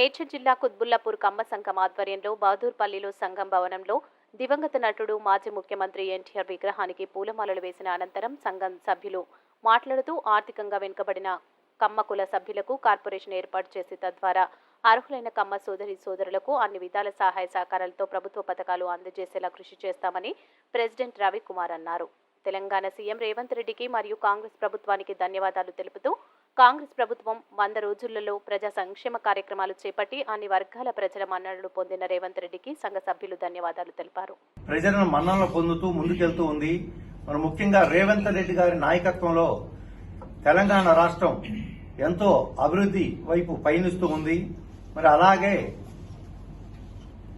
మేడ్చల్ జిల్లా కుత్బుల్లాపూర్ కమ్మ సంఘం ఆధ్వర్యంలో బహదూర్పల్లిలో సంఘం భవనంలో దివంగత నటుడు మాజీ ముఖ్యమంత్రి ఎన్టీఆర్ విగ్రహానికి పూలమాలలు వేసిన అనంతరం సంఘం సభ్యులు మాట్లాడుతూ ఆర్థికంగా వెనుకబడిన కమ్మ కుల సభ్యులకు కార్పొరేషన్ ఏర్పాటు చేసి తద్వారా అర్హులైన కమ్మ సోదరి సోదరులకు అన్ని విధాల సహాయ సహకారాలతో ప్రభుత్వ పథకాలు అందజేసేలా కృషి చేస్తామని ప్రెసిడెంట్ రవికుమార్ అన్నారు. తెలంగాణ సీఎం రేవంత్ రెడ్డికి మరియు కాంగ్రెస్ ప్రభుత్వానికి ధన్యవాదాలు తెలుపుతూ కాంగ్రెస్ ప్రభుత్వం వంద రోజులలో ప్రజా సంక్షేమ కార్యక్రమాలు చేపట్టి అన్ని వర్గాల ప్రజల మన్ననలు పొందిన రేవంత్ రెడ్డికి సంఘ సభ్యులు ధన్యవాదాలు తెలిపారు. ప్రజలను మన్ననలు పొందుతూ ముందుకెళ్తూ ఉంది. మన ముఖ్యంగా రేవంత్ రెడ్డి గారి నాయకత్వంలో తెలంగాణ రాష్ట్రం ఎంతో అభివృద్ధి వైపు పయనిస్తూ ఉంది. మరి అలాగే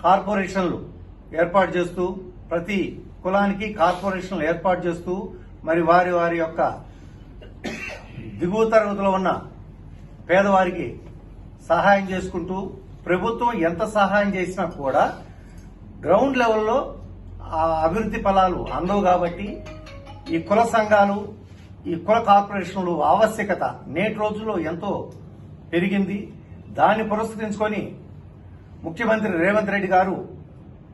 కార్పొరేషన్లు ఏర్పాటు చేస్తూ ప్రతి కులానికి కార్పొరేషన్లు ఏర్పాటు చేస్తూ మరి వారి వారి యొక్క దిగువ తరగతిలో ఉన్న పేదవారికి సహాయం చేసుకుంటూ ప్రభుత్వం ఎంత సహాయం చేసినా కూడా గ్రౌండ్ లెవెల్లో ఆ అభివృద్ధి ఫలాలు అందవు కాబట్టి ఈ కుల సంఘాలు ఈ కుల కార్పొరేషన్లు ఆవశ్యకత నేటి రోజుల్లో ఎంతో పెరిగింది. దాన్ని పురస్కరించుకొని ముఖ్యమంత్రి రేవంత్ రెడ్డి గారు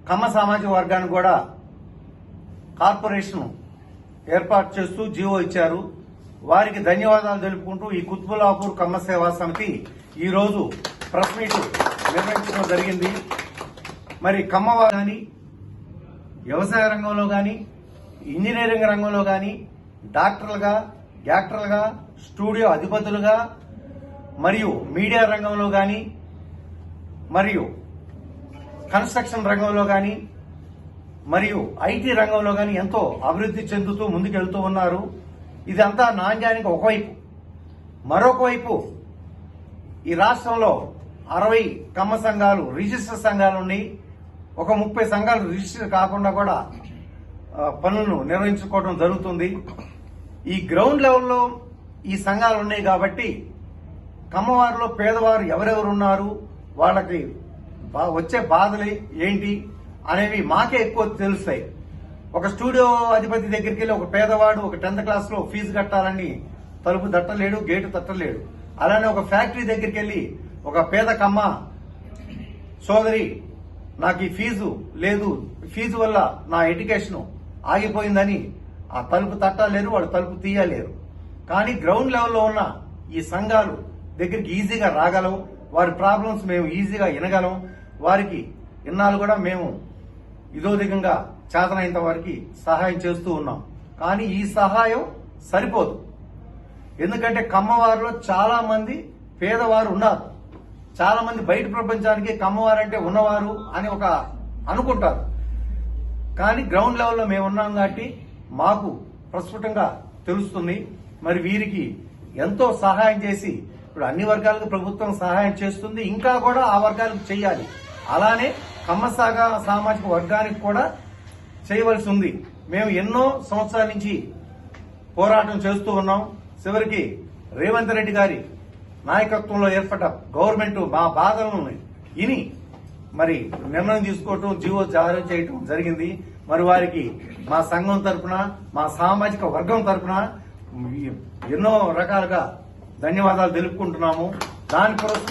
కమ్మ సామాజిక వర్గాన్ని కూడా కార్పొరేషన్ ఏర్పాటు చేస్తూ జీవో ఇచ్చారు. వారికి ధన్యవాదాలు తెలుపుకుంటూ ఈ కుత్బులాపూర్ కమ్మ సేవా సమితి ఈ రోజు ప్రెస్ మీట్ నిర్వహించడం జరిగింది. మరి కమ్మవారు కానీ వ్యవసాయ రంగంలో కానీ ఇంజనీరింగ్ రంగంలో కానీ డాక్టర్లుగా యాక్టర్లుగా స్టూడియో అధిపతులుగా మరియు మీడియా రంగంలో కానీ మరియు కన్స్ట్రక్షన్ రంగంలో కానీ మరియు ఐటీ రంగంలో కానీ ఎంతో అభివృద్ధి చెందుతూ ముందుకెళ్తూ ఉన్నారు. ఇదంతా నాణ్యానికి ఒకవైపు. మరొక వైపు ఈ రాష్ట్రంలో అరవై కమ్మ సంఘాలు రిజిస్టర్ సంఘాలు ఉన్నాయి. ఒక ముప్పై సంఘాలు రిజిస్టర్ కాకుండా కూడా పనులను నిర్వహించుకోవడం జరుగుతుంది. ఈ గ్రౌండ్ లెవెల్లో ఈ సంఘాలు ఉన్నాయి కాబట్టి కమ్మవారిలో పేదవారు ఎవరెవరు ఉన్నారు వాళ్ళకి వచ్చే బాధలు ఏంటి అనేవి మాకే ఎక్కువ తెలుస్తాయి. ఒక స్టూడియో అధిపతి దగ్గరికి వెళ్ళి ఒక పేదవాడు ఒక టెన్త్ క్లాస్లో ఫీజు కట్టాలని తలుపు తట్టలేడు గేటు తట్టలేడు. అలానే ఒక ఫ్యాక్టరీ దగ్గరికి వెళ్ళి ఒక పేద కమ్మ సోదరి నాకు ఈ ఫీజు లేదు ఫీజు వల్ల నా ఎడ్యుకేషన్ ఆగిపోయిందని ఆ తలుపు తట్టలేరు వాడు తలుపు తీయలేరు. కానీ గ్రౌండ్ లెవెల్లో ఉన్న ఈ సంఘాలు దగ్గరికి ఈజీగా రాగలం వారి ప్రాబ్లమ్స్ మేము ఈజీగా వినగలం. వారికి ఇన్నాళ్ళు కూడా మేము ఇదో చేతనైనంత వారికి సహాయం చేస్తూ ఉన్నాం. కానీ ఈ సహాయం సరిపోదు. ఎందుకంటే కమ్మవారిలో చాలా మంది పేదవారు ఉన్నారు. చాలా మంది బయట ప్రపంచానికి కమ్మవారంటే ఉన్నవారు అని ఒక అనుకుంటారు. కానీ గ్రౌండ్ లెవెల్లో మేము ఉన్నాం కాబట్టి మాకు ప్రస్ఫుటంగా తెలుస్తుంది. మరి వీరికి ఎంతో సహాయం చేసి ఇప్పుడు అన్ని వర్గాలకు ప్రభుత్వం సహాయం చేస్తుంది. ఇంకా కూడా ఆ వర్గాలకు చేయాలి. అలానే కమ్మసాగ సామాజిక వర్గానికి కూడా చేయవలసి ఉంది. మేము ఎన్నో సంవత్సరాల నుంచి పోరాటం చేస్తూ ఉన్నాం. చివరికి రేవంత్ రెడ్డి గారి నాయకత్వంలో ఏర్పడ్డ గవర్నమెంట్ మా బాధలను ఇని మరి నిర్ణయం తీసుకోవటం జీవో జారీ చేయటం జరిగింది. మరి వారికి మా సంఘం తరపున మా సామాజిక వర్గం తరపున ఎన్నో రకాలుగా ధన్యవాదాలు తెలుపుకుంటున్నాము. దాని కొరకు